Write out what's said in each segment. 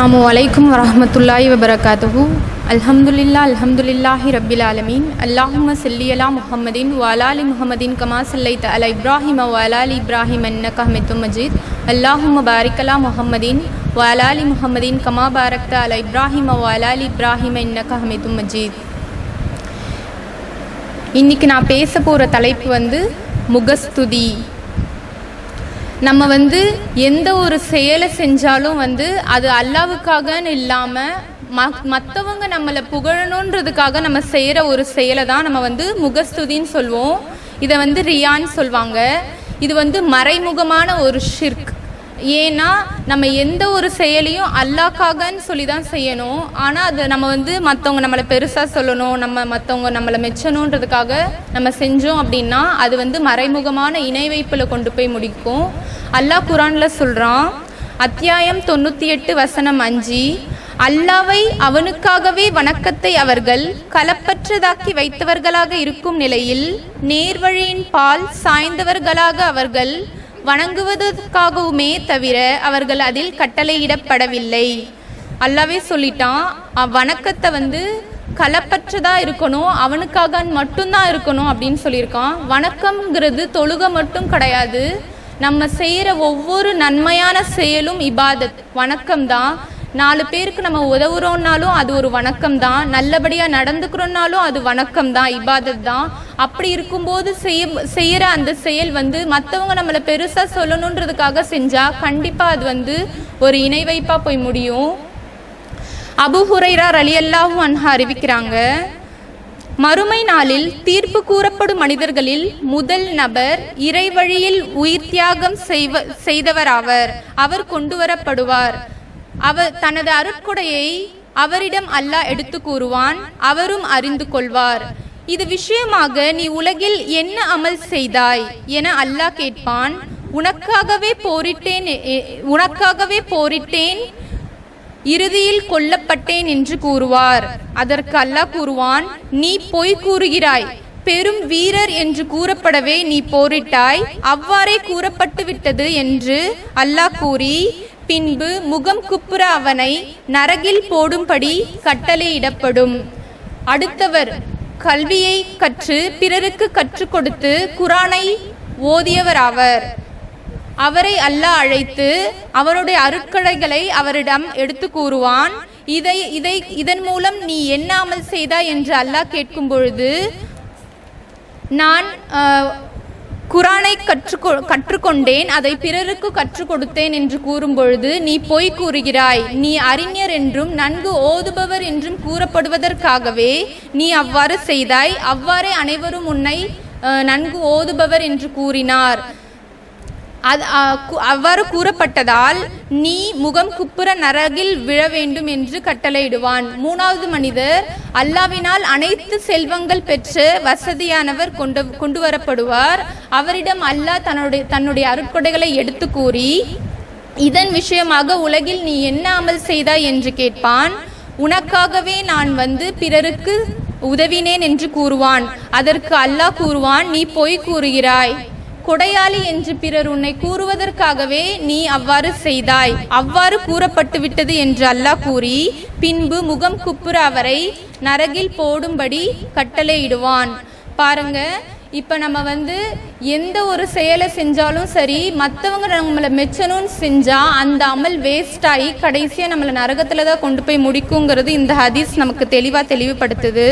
அஸ்லாம் வலைக்கும் வரமத்துல்லாய் வபரகாத்துஹு அல்ஹம்துலில்லா அல்ஹம்துலில்லாஹி ரபில் ஆலமீன் அல்லாஹும செல்லியலா முஹம்மதின் வாலாலி முஹம்மதின் கமா சல்லைத் அல இப்ராஹிம வாலாலி இப்ராஹிம் இன்னக ஹமீதும் மஜீத் அல்லாஹும பாரிக்கலா முஹம்மதின் வாலாலி முஹம்மதின் கமா பாரக்த அல இப்ராஹிம வாலாலி இப்ராஹிம் இன்னக ஹமீதும் மஜீத் இன்னைக்கு நான் பேச போகிற தலைப்பு வந்து முகஸ்துதி நம்ம வந்து எந்த ஒரு செயலை செஞ்சாலும் வந்து அது அல்லாவுக்காகன்னு இல்லாமல் மற்றவங்க நம்மளை புகழணுன்றதுக்காக நம்ம செய்கிற ஒரு செயலை தான் நம்ம வந்து முகஸ்துதின்னு சொல்லுவோம் இதை வந்து ரியான்னு சொல்லுவாங்க இது வந்து மறைமுகமான ஒரு ஷிர்க் ஏன்னா நம்ம எந்த ஒரு செயலையும் அல்லாக்காகன்னு சொல்லி தான் செய்யணும். ஆனால் அதை நம்ம வந்து மற்றவங்க நம்மளை பெருசாக சொல்லணும் நம்ம மற்றவங்க நம்மளை மெச்சணுன்றதுக்காக நம்ம செஞ்சோம் அப்படின்னா அது வந்து மறைமுகமான இணை வைப்பில் கொண்டு போய் முடிக்கும். அல்லாஹ் குரானில் சொல்கிறான் அத்தியாயம் தொண்ணூற்றி எட்டு வசனம் அஞ்சு அல்லாவை அவனுக்காகவே வணக்கத்தை அவர்கள் களப்பற்றதாக்கி வைத்தவர்களாக இருக்கும் நிலையில் நேர்வழியின் பால் சாய்ந்தவர்களாக அவர்கள் வணங்குவதற்காகவுமே தவிர அவர்கள் அதில் கட்டளையிடப்படவில்லை. அல்லாவே சொல்லிட்டான் வணக்கத்தை வந்து கலப்பற்றதா இருக்கணும் அவனுக்காக மட்டும்தான் இருக்கணும் அப்படின்னு சொல்லியிருக்கான். வணக்கம்ங்கிறது தொழுகை மட்டும் கிடையாது நம்ம செய்கிற ஒவ்வொரு நன்மையான செயலும் இபாதத். வணக்கம் தான் நாலு பேருக்கு நம்ம உதவுறோம்னாலும் அது ஒரு வணக்கம் தான் நல்லபடியாக நடந்துக்கிறோம்னாலும் அது வணக்கம் தான் இபாதத் தான் அப்படி இருக்கும்போது செய்ய செய்கிற அந்த செயல் வந்து மற்றவங்க நம்மளை பெருசாக சொல்லணுன்றதுக்காக செஞ்சால் கண்டிப்பாக அது வந்து ஒரு இணை வைப்பாக போய் முடியும். அபு ஹுரைரா அலி அல்லாஹும் அன்ஹா அறிவிக்கிறாங்க மறுமை நாளில் தீர்ப்பு கூறப்படும் மனிதர்களில் முதல் நபர் இறைவழியில் உயிர் தியாகம் செய்வ செய்தவராவர். அவர் கொண்டு வரப்படுவார் அவர் தனது அருட்கொடையை அவரிடம் அல்லாஹ் எடுத்து கூறுவான் அவரும் அறிந்து கொள்வார். இது விஷயமாக நீ உலகில் என்ன அமல் செய்தாய் என அல்லாஹ் கேட்பான். உனக்காகவே போரிட்டேன் உனக்காகவே போரிட்டேன் இறுதியில் கொல்லப்பட்டேன் என்று கூறுவார். அதற்கு அல்லாஹ் கூறுவான் நீ பொய் கூறுகிறாய். பெரும் வீரர் என்று கூறப்படவே நீ போரிட்டாய். அவ்வாறே கூறப்பட்டு விட்டது என்று அல்லாஹ் கூறி பின்பு முகம் குப்புற அவனை நரகில் போடும்படி கட்டளையிடப்படும் அடுத்தவர் கல்வியை கற்று பிறருக்கு கற்றுக் கொடுத்து குரானை ஓதியவராவர் அவரை அல்லாஹ் அழைத்து அவருடைய அருட்கடைகளை அவரிடம் எடுத்து கூறுவான். இதை இதை இதன் மூலம் நீ என்ன அமல் செய்தா என்று அல்லாஹ் கேட்கும் பொழுது நான் குரானை கற்றுக்கொ கற்றுக்கொண்டேன் அதை பிறருக்கு கற்றுக் கொடுத்தேன் என்று கூறும் பொழுது நீ பொய் கூறுகிறாய். நீ அறிஞர் என்றும் நன்கு ஓதுபவர் என்றும் கூறப்படுவதற்காகவே நீ அவ்வாறு செய்தாய். அவ்வாறே அனைவரும் உன்னை நன்கு ஓதுபவர் என்று கூறினார். அது அவ்வாறு கூறப்பட்டதால் நீ முகம் குப்புற நரகில் விழ வேண்டும் என்று கட்டளையிடுவான். மூணாவது மனிதர் அல்லாவினால் அனைத்து செல்வங்கள் பெற்று வசதியானவர் கொண்டு கொண்டு வரப்படுவார். அவரிடம் அல்லாஹ் தன்னுடைய தன்னுடைய அருட்கொடைகளை எடுத்து கூறி இதன் விஷயமாக உலகில் நீ என்ன அமல் செய்தாய்? என்று கேட்பான். உனக்காகவே நான் வந்து பிறருக்கு உதவினேன் என்று கூறுவான். அதற்கு அல்லாஹ் கூறுவான் நீ பொய் கூறுகிறாய். கொடையாளி என்று பிறர் உன்னை கூறுவதற்காகவே நீ அவ்வாறு செய்தாய். அவ்வாறு கூறப்பட்டுவிட்டது என்று அல்லாஹ் கூறி பின்பு முகம் குப்புற அவரை நரகில் போடும்படி கட்டளையிடுவான். பாருங்க இப்போ நம்ம வந்து எந்த ஒரு செயலை செஞ்சாலும் சரி மற்றவங்க நம்மளை மெச்சணும்னு செஞ்சால் அந்த அமல் வேஸ்ட் ஆகி கடைசியாக நம்மளை நரகத்தில் தான் கொண்டு போய் முடிக்குங்கிறது இந்த ஹதீஸ் நமக்கு தெளிவாக தெளிவுபடுத்துது.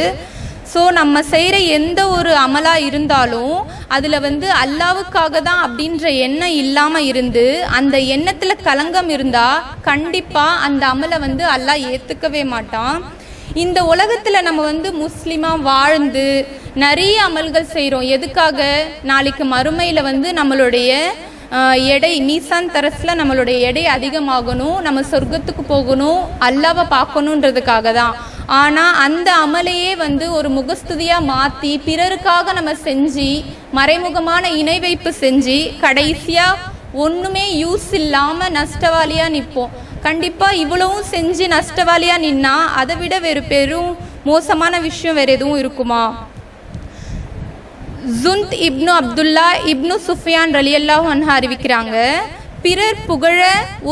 ஸோ நம்ம செய்கிற எந்த ஒரு அமலாக இருந்தாலும் அதில் வந்து அல்லாவுக்காக தான் அப்படின்ற எண்ணம் இல்லாமல் இருந்து அந்த எண்ணத்தில் கலங்கம் இருந்தால் கண்டிப்பாக அந்த அமலை வந்து அல்லாஹ் ஏற்றுக்கவே மாட்டான். இந்த உலகத்தில் நம்ம வந்து முஸ்லீமாக வாழ்ந்து நிறைய அமல்கள் செய்கிறோம் எதுக்காக? நாளைக்கு மறுமையில் வந்து நம்மளுடைய எடை மீசான் தரஸில் நம்மளுடைய எடை அதிகமாகணும் நம்ம சொர்க்கத்துக்கு போகணும் அல்லாவை பார்க்கணுன்றதுக்காக தான். ஆனால் அந்த அமலையே வந்து ஒரு முகஸ்துதியாக மாற்றி பிறருக்காக நம்ம செஞ்சு மறைமுகமான இணை வைப்பு செஞ்சு கடைசியாக ஒன்றுமே யூஸ் இல்லாமல் நஷ்டவாளியாக நிற்போம். கண்டிப்பாக இவ்வளவும் செஞ்சு நஷ்டவாளியாக நின்னா அதை விட வேறு பெரும் மோசமான விஷயம் வேறு எதுவும் இருக்குமா? ஜுந்த் இப்னு அப்துல்லா இப்னு சுஃபியான் ரலியல்லாஹ் அன்ஹா அறிவிக்கிறாங்க பிறர் புகழ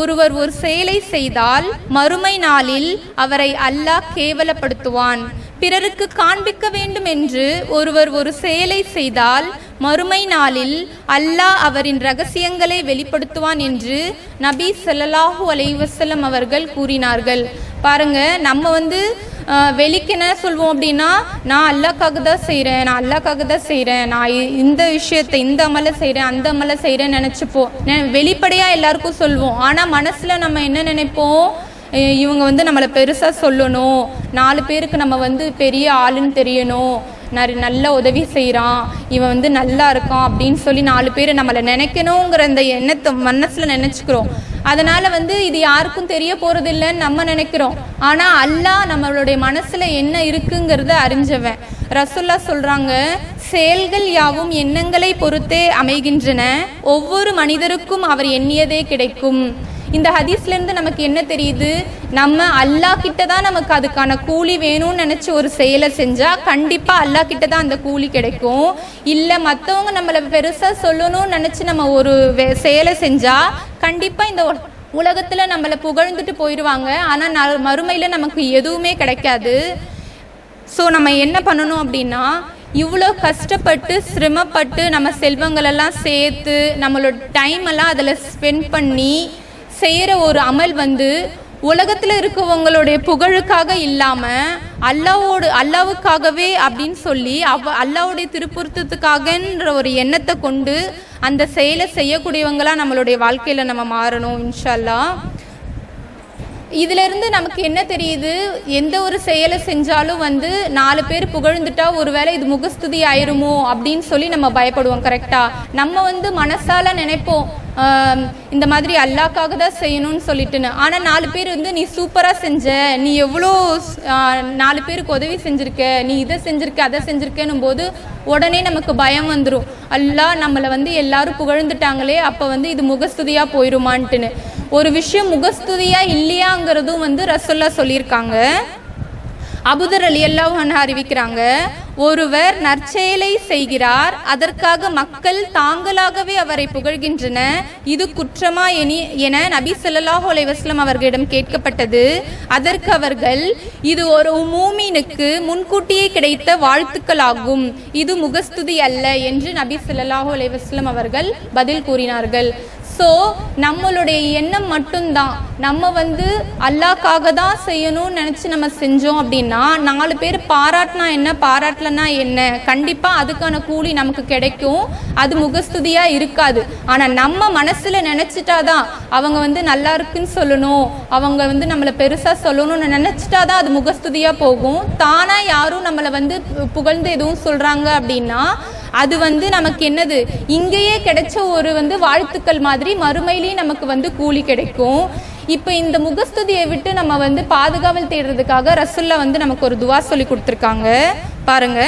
ஒருவர் ஒரு செயலை செய்தால் மறுமை நாளில் அவரை அல்லாஹ் கேவலப்படுத்துவான். பிறருக்கு காண்பிக்க வேண்டும் என்று ஒருவர் ஒரு செயலை செய்தால் மறுமை நாளில் அல்லாஹ் அவரின் ரகசியங்களை வெளிப்படுத்துவான் என்று நபி ஸல்லல்லாஹு அலைஹி அவர்கள் கூறினார்கள். பாருங்க நம்ம வந்து வெளிக்கு என்ன சொல்வோம் அப்படின்னா நான் அல்லாக்காக தான் செய்கிறேன் நான் அல்லாக்காக தான் செய்கிறேன் நான் இ- இந்த விஷயத்தை இந்த அமலை செய்கிறேன் அந்த அமலை செய்கிறேன்னு நினச்சிப்போம் வெளிப்படையாக எல்லாருக்கும் சொல்வோம். ஆனால் மனசில் நம்ம என்ன நினைப்போம்? இவங்க வந்து நம்மளை பெருசாக சொல்லணும். நாலு பேருக்கு நம்ம வந்து பெரிய ஆளுன்னு தெரியணும். நிறைய நல்ல உதவி செய்கிறான் இவன் வந்து நல்லா இருக்கான் அப்படின்னு சொல்லி நாலு பேர் நம்மளை நினைக்கணுங்கிற அந்த எண்ணத்தை மனசில் நினச்சிக்கிறோம். அதனால் வந்து இது யாருக்கும் தெரிய போகிறதில்லன்னு நம்ம நினைக்கிறோம். ஆனால் அல்லாஹ் நம்மளுடைய மனசில் என்ன இருக்குங்கிறத அறிஞ்சவன். ரசுல்லா சொல்கிறாங்க செயல்கள் யாவும் எண்ணங்களை பொறுத்தே அமைகின்றன. ஒவ்வொரு மனிதருக்கும் அவர் எண்ணியதே கிடைக்கும். இந்த ஹதீஸ்லேருந்து நமக்கு என்ன தெரியுது? நம்ம அல்லாஹ் கிட்ட தான் நமக்கு அதுக்கான கூலி வேணும்னு நினச்சி ஒரு செயலை செஞ்சால் கண்டிப்பாக அல்லாஹ் கிட்ட தான் அந்த கூலி கிடைக்கும். இல்லை மற்றவங்க நம்மளை பெருசாக சொல்லணும்னு நினச்சி நம்ம ஒரு வே- செயலை செஞ்சால் கண்டிப்பாக இந்த உலகத்தில் நம்மளை புகழ்ந்துட்டு போயிடுவாங்க ஆனால் ந- நமக்கு எதுவுமே கிடைக்காது. ஸோ நம்ம என்ன பண்ணணும் அப்படின்னா இவ்வளோ கஷ்டப்பட்டு சிரமப்பட்டு நம்ம செல்வங்களெல்லாம் சேர்த்து நம்மளோட டைம் எல்லாம் அதில் ஸ்பெண்ட் பண்ணி செய்கிற ஒரு அமல் வந்து உலகத்தில் இருக்கவங்களுடைய புகழுக்காக இல்லாமல் அல்லாவோடு அல்லாவுக்காகவே அப்படின்னு சொல்லி அவ அல்லாவுடைய திருப்பொருத்தத்துக்காகன்ற ஒரு எண்ணத்தை கொண்டு அந்த செயலை செய்யக்கூடியவங்களாக நம்மளுடைய வாழ்க்கையில் நம்ம மாறணும் இன்ஷா அல்லாஹ் நமக்கு என்ன தெரியுது? எந்த ஒரு செயலை செஞ்சாலும் வந்து நாலு பேர் புகழ்ந்துட்டா ஒருவேளை இது முகஸ்துதி ஆயிருமோ அப்படின்னு சொல்லி நம்ம பயப்படுவோம் கரெக்டா நம்ம வந்து மனசால நினைப்போம் இந்த மாதிரி அல்லாக்காக தான் செய்யணும்னு சொல்லிட்டுன்னு. ஆனால் நாலு பேர் வந்து நீ சூப்பராக செஞ்ச நீ எவ்வளோ நாலு பேருக்கு உதவி செஞ்சுருக்க நீ இதை செஞ்சுருக்க அதை செஞ்சுருக்கேன்னும் போது உடனே நமக்கு பயம் வந்துடும் அல்லாஹ் நம்மளை வந்து எல்லாரும் புகழ்ந்துட்டாங்களே அப்போ வந்து இது முகஸ்துதியாக போயிருமான்ட்டுன்னு. ஒரு விஷயம் முகஸ்துதியாக இல்லையாங்கிறதும் வந்து ரசோல்லா சொல்லியிருக்காங்க. அபுதர் அலி அல்லாஹ் அறிவிக்கிறாங்க ஒருவர் நற்செயலை செய்கிறார் அதற்காக மக்கள் தாங்களாகவே அவரை புகழ்கின்றன இது குற்றமா எனி என நபி சொல்லாஹு அலைவாஸ்லம் அவர்களிடம் கேட்கப்பட்டது. அதற்கு அவர்கள் இது ஒரு மூமினுக்கு முன்கூட்டியே கிடைத்த வாழ்த்துக்களாகும் இது முகஸ்துதி அல்ல என்று நபி சொல்லாஹு அலைவாஸ்லம் அவர்கள் பதில் கூறினார்கள். ஸோ நம்மளுடைய எண்ணம் மட்டும்தான். நம்ம வந்து அல்லாக்காக தான் செய்யணும்னு நினச்சி நம்ம செஞ்சோம் அப்படின்னா நாலு பேர் பாராட்டினா என்ன பாராட்டலனா என்ன? கண்டிப்பாக அதுக்கான கூலி நமக்கு கிடைக்கும். அது முகஸ்துதியாக இருக்காது. ஆனால் நம்ம மனசில் நினச்சிட்டாதான் அவங்க வந்து நல்லா இருக்குன்னு சொல்லணும். அவங்க வந்து நம்மளை பெருசாக சொல்லணும்னு நினச்சிட்டா தான் அது முகஸ்துதியாக போகும். தானாக யாரும் நம்மளை வந்து பு- புகழ்ந்து எதுவும் சொல்கிறாங்க அப்படின்னா அது வந்து நமக்கு என்னது? இங்கேயே கிடைச்ச ஒரு வந்து வாழ்த்துக்கள் மாதிரி மறுமையிலேயே நமக்கு வந்து கூலி கிடைக்கும். இப்போ இந்த முகஸ்துதியை விட்டு நம்ம வந்து பாதுகாவல் தேடுறதுக்காக ரசுல்லா வந்து நமக்கு ஒரு துவா சொல்லி கொடுத்துருக்காங்க. பாருங்க.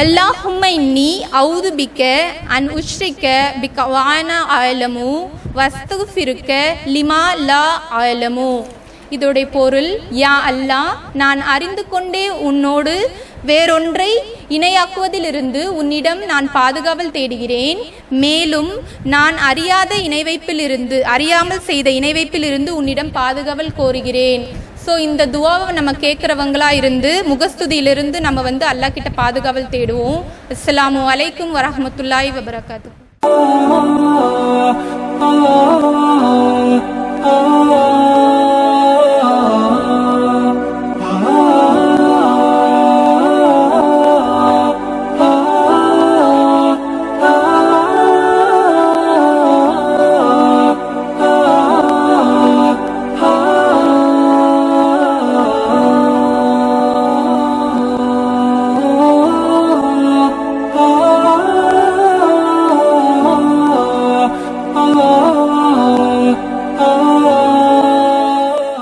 அல்லாஹும்மை நீ அவுது பிக்க அன் உஷ்ரிக்க பிக்க வான ஆயலமு வஸ்துஃபிருக்க லிமா லா ஆயலமு இதோடைய பொருள் யா அல்லாஹ் நான் அறிந்து கொண்டே உன்னோடு வேறொன்றை இணையாக்குவதிலிருந்து உன்னிடம் நான் பாதுகாவல் தேடுகிறேன். மேலும் நான் அறியாத இணைவைப்பிலிருந்து அறியாமல் செய்த இணைவைப்பிலிருந்து உன்னிடம் பாதுகாவல் கோருகிறேன். ஸோ இந்த துவாவை நம்ம கேட்குறவங்களா இருந்து முகஸ்துதியிலிருந்து நம்ம வந்து அல்லாஹ் கிட்ட பாதுகாவல் தேடுவோம். அஸ்லாமு அலைக்கும் வரமத்துல்லாய் வபரகாத்து Oh